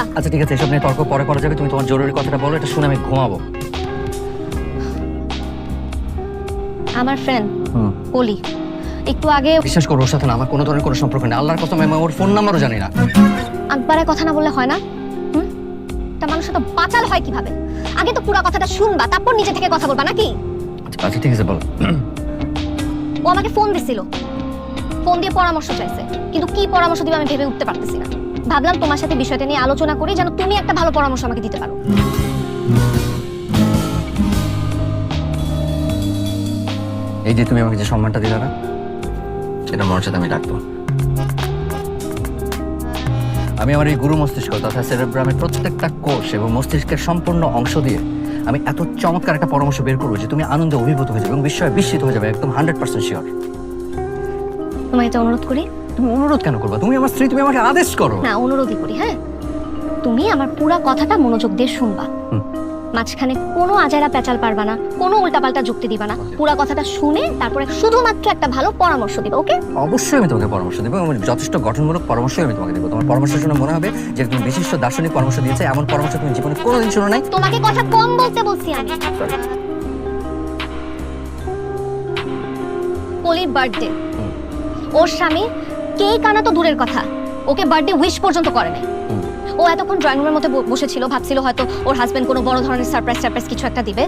কথা আচ্ছা ঠিক আছে এসব নিয়ে তর্ক পরে করা যাবে তুমি তোমার জরুরি কথাটা বলো এটা শুনে আমি ঘুমাবো। আমার ফ্রেন্ড কলি একটু আগে বিশ্বাস করো ওর সাথে না আমার কোনো ধরনের কোনো সম্পর্ক নেই। আল্লাহর কসম আমি ওর ফোন নাম্বারও জানি না। আকবারের কথা না বললে হয় না? হুম? তা মানুষ তো বাঁচাল হয় কীভাবে? আগে তো পুরো কথাটা শুনবা তারপর নিজে থেকে কথা বলবা নাকি? আচ্ছা, আচ্ছা ঠিক আছে বলো। ও আমাকে ফোন দিছিল। ফোন দিয়ে পরামর্শ চাইছে। কিন্তু কি পরামর্শ দিবে আমি ভেবে উঠতে পারতেছি না। ভাবলাম তোমার সাথে বিষয়টা নিয়ে আলোচনা করি যেন তুমি একটা ভালো পরামর্শ আমাকে দিতে পারো। এই যে তুমি আমাকে যে সম্মানটা দিলে না সেটা মর্যাদা আমি রাখব। আমি আমার এই গুরু মস্তিষ্ক তথা সেরেব্রামের প্রত্যেকটা কোষ এবং মস্তিষ্কের সম্পূর্ণ অংশ দিয়ে আমি এত চমৎকার একটা পরামর্শ বের করব যে তুমি আনন্দে অভিভূত হয়ে যাবে এবং বিস্ময়ে বিস্মিত হয়ে যাবে একদম হান্ড্রেড পার্সেন্ট শিওর তোমাকে এটা অনুরোধ করি তুমি অনুরোধ কেন করবা? তুমি আমার স্ত্রী তুমি আমাকে আদেশ করো। না অনুরোধই করি হ্যাঁ? তুমি আমার পুরো কথাটা মনোযোগ দিয়ে শুনবা। মাঝখানে কোনো আজারা পেঁচাল পারবা না কোনো উল্টাপাল্টা যুক্তি দিবা না। পুরো কথাটা শুনে তারপরে শুধুমাত্র একটা ভালো পরামর্শ দিবা ওকে? অবশ্যই আমি তোমাকে পরামর্শ দেবো এবং যথেষ্ট গঠনমূলক পরামর্শই আমি তোমাকে দেবো। তোমার পরামর্শ শুনে মনে হবে যে তুমি বিশিষ্ট দার্শনিক পরামর্শ দিয়েছে এমন পরামর্শ তুমি জীবনে কোনোদিন শুনো নাই। তোমাকে কথা কম বলতে বলছি আমি। কলির বার্থডে ওর স্বামী কেক আনা তো দূরের কথা। ওকে বার্থডে উইশ পর্যন্ত করে নাই। ও। এতক্ষণ ড্রয়িং রুমের মধ্যে বসেছিল ভাবছিল হয়তো ওর হাজবেন্ড কোনো বড় ধরনের সারপ্রাইজ সারপ্রাইজ কিছু একটা দিবে।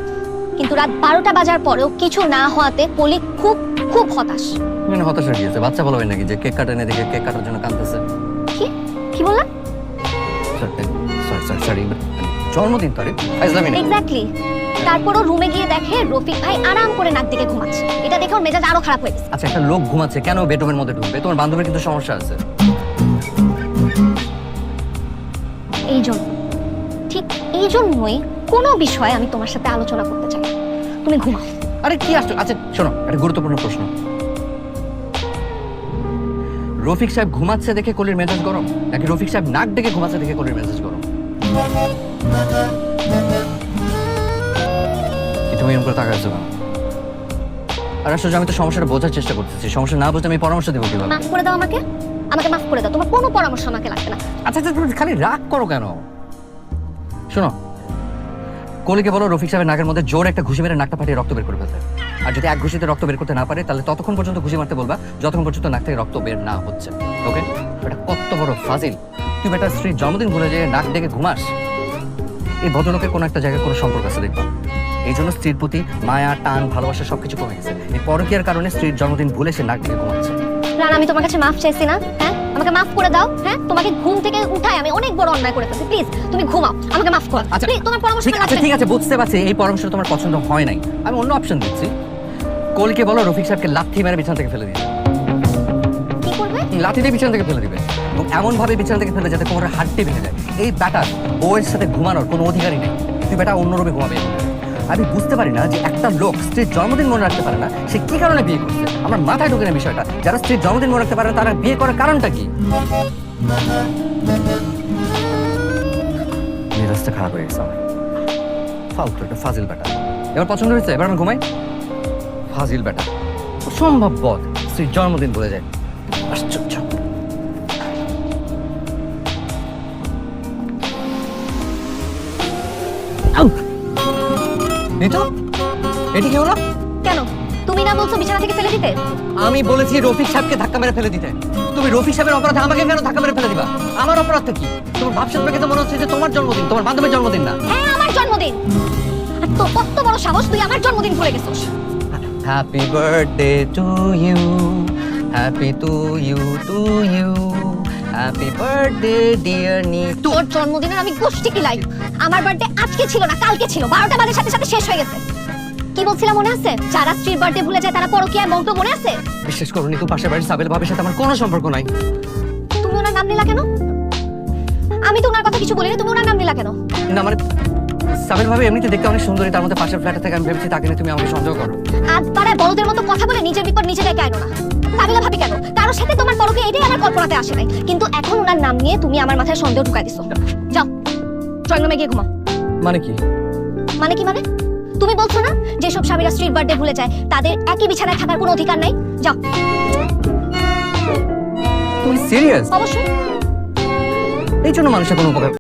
কিন্তু রাত বারোটা বাজার পরেও কিছু না হওয়াতে পলি খুব খুব হতাশ। মানে হতাশা গিয়েছে। বাচ্চা বলবেন নাকি যে কেক কাটা এনে দেখে কেক কাটার জন্য কাঁদতেছে? কি? কি বললাম? সরি সরি সরি জন্মদিন তো আরে ফাইজলামি নেই। এক্স্যাক্টলি তারপর ও রুমে গিয়ে দেখে রফিক ভাই আরাম করে নাক দিকে ঘুমাচ্ছে। এটা দেখে ওর মেজাজ আরও খারাপ হয়ে গেছে। আচ্ছা একটা লোক ঘুমাচ্ছে কেন বেডরুমের মধ্যে ঢুকবে? তোমার বান্ধবীর কিন্তু সমস্যা আছে। এই জন্য ঠিক এই জন্যই কোনো বিষয়ে আমি তোমার সাথে আলোচনা করতে চাই তুমি ঘুমাও। আরে কি আসছো? আচ্ছা শোনো একটা গুরুত্বপূর্ণ প্রশ্ন। রফিক সাহেব ঘুমাচ্ছে দেখে কলির মেজাজ গরম? নাকি রফিক সাহেব নাক ডেকে ঘুমাচ্ছে দেখে কলির মেজাজ গরম? তুমি এরকম করে তাকাচ্ছ কেন? আর আসলে আমি তো সমস্যাটা বোঝার চেষ্টা করতেছি সমস্যা না বুঝতে আমি পরামর্শ দেবো কীভাবে? মাফ করে দাও আমাকে? আমাকে মাফ করে দাও তোমার কোনো পরামর্শ আমাকে লাগবে না। আচ্ছা আচ্ছা তুমি খালি রাগ করো কেন? শোনো কলিকে বলো রফিক সাহেবের নাকের মধ্যে জোর একটা ঘুষি মেরে নাকটা ফাটিয়ে রক্ত বের করে ফেলতে। আর যদি এক ঘুষিতে রক্ত বের করতে না পারে তাহলে ততক্ষণ পর্যন্ত ঘুষি মারতে বলবা যতক্ষণ পর্যন্ত নাক থেকে রক্ত বের না হচ্ছে। ওকে এটা কত বড় ফাজিল। তুই বেটার স্ত্রীর জন্মদিন ভুলে যেয়ে নাক ডেকে ঘুমাস। এই ভদ্রলোকের কোনো একটা জায়গায় কোনো সম্পর্ক আছে দেখবা। এই জন্য স্ত্রীর প্রতি মায়া টান ভালোবাসা সবকিছু কমে গেছে। এই পরকীয়ার কারণে স্ত্রীর জন্মদিন ভুলে সে নাক ডেকে ঘুমাচ্ছে। রান আমি তোমার কাছে মাফ চাইছি না হ্যাঁ? আমাকে মাফ করে দাও হ্যাঁ? তোমাকে ঘুম থেকে উঠাই আমি অনেক বড় অন্যায় করে ফেলছি। প্লিজ তুমি ঘুমাও আমাকে মাফ করো। আচ্ছা, তোমার পরামর্শ ঠিক আছে লাগবে ঠিক আছে বুঝতে পারছি এই পরামর্শ তোমার পছন্দ হয় নাই। আমি অন্য অপশন দিচ্ছি। কলকে বলো রফিক সাহেবকে লাথি মেরে বিছানা থেকে ফেলে করবে লাথি দিয়ে বিছানা থেকে ফেলে দিবে। এবং এমন ভাবে বিছানা থেকে ফেলে যাতে কোমরের হাড্ডি ভেঙে যায়। এই ব্যাটার বউয়ের সাথে ঘুমানোর কোনো অধিকারই নেই। তুই ব্যাটা অন্য রূপে ঘুমাবে। আমি বুঝতে পারি না যে একটা লোক স্ত্রীর জন্মদিন মনে রাখতে পারে না, সে কি কারণে বিয়ে করছে? আমার মাথায় ঢুকে না বিষয়টা। যারা স্ত্রীর জন্মদিন মনে রাখতে পারে না, তারা বিয়ে করার কারণটা কি? মেজাজটা খারাপ হয়ে গেছে আমার। ফালতু একটা ফাজিল বেটা এবার পছন্দ হয়েছে? এবার আমি ঘুমাই? ফাজিল বেটা অসম্ভব বদ। স্ত্রীর জন্মদিন বলে যায়। আশ্চর্য আউ! এটি কি হলো কেন? তুমি না বলছো বিছানা থেকে ফেলে দিতে? আমি বলেছি রফিক সাহেবকে ধাক্কা মেরে ফেলে দিতে। তুমি রফিক সাহেবের অপরাধে আমাকে কেন ধাক্কা মেরে ফেলে দিবা? আমার অপরাধটা কি? তোমার ভাবসাব দেখে তো মনে হচ্ছে যে তোমার জন্মদিন তোমার বান্ধবীর জন্মদিন না। হ্যাঁ আমার জন্মদিন। আর তো কত বড় সাহস তুই আমার জন্মদিন ভুলে গেছিস? Happy birthday to you happy to you to you happy birthday dear Nitu তোর জন্মদিনের আমি গোষ্ঠী কিলাই আমার বার্থডে আজকে ছিল না কালকে ছিল। বারোটা বাজে সাথে সাথে শেষ হয়ে গেছে। কি বলছিলাম মনে আছে? যারা স্ত্রীর বার্থডে ভুলে যায় তারা পরকীয়া মন্ত্র মনে আছে? বিশ্বাস করো নিতু পাশের বাড়ির সাবেল ভাবের সাথে আমার কোনো সম্পর্ক নাই। তুমি ওনার নাম নিলা কেন? আমি তো ওনার কথা কিছু বলিনি তুমি ওনার নাম নিলা কেন? না মানে সাবেল ভাবে এমনিতে দেখতে অনেক সুন্দরী তার মধ্যে পাশের ফ্ল্যাটে থেকে আমি ভেবেছি তাকে নিয়ে তুমি আমাকে সন্দেহ করো। আজ পাড়ায় বড়দের মতো কথা বলে নিজের বিপদ নিজে ডেকে আনো না। সাবিলা ভাবি কেন? কারোর সাথে তোমার পরকে এটাই আমার কল্পনাতে আসে নাই। কিন্তু এখন ওনার নাম নিয়ে তুমি আমার মাথায় সন্দেহ ঢুকাই দিছো। যাও ড্রয়িং রুমে গিয়ে ঘুমাও। মানে কি? মানে কি মানে? তুমি বলছো না যেসব স্বামীরা স্ট্রিট বার্থডে ভুলে যায় তাদের একই বিছানায় থাকার কোনো অধিকার নাই? যাও। তুমি সিরিয়াস অবশ্যই। এই জন্য মানুষের কোনো উপকার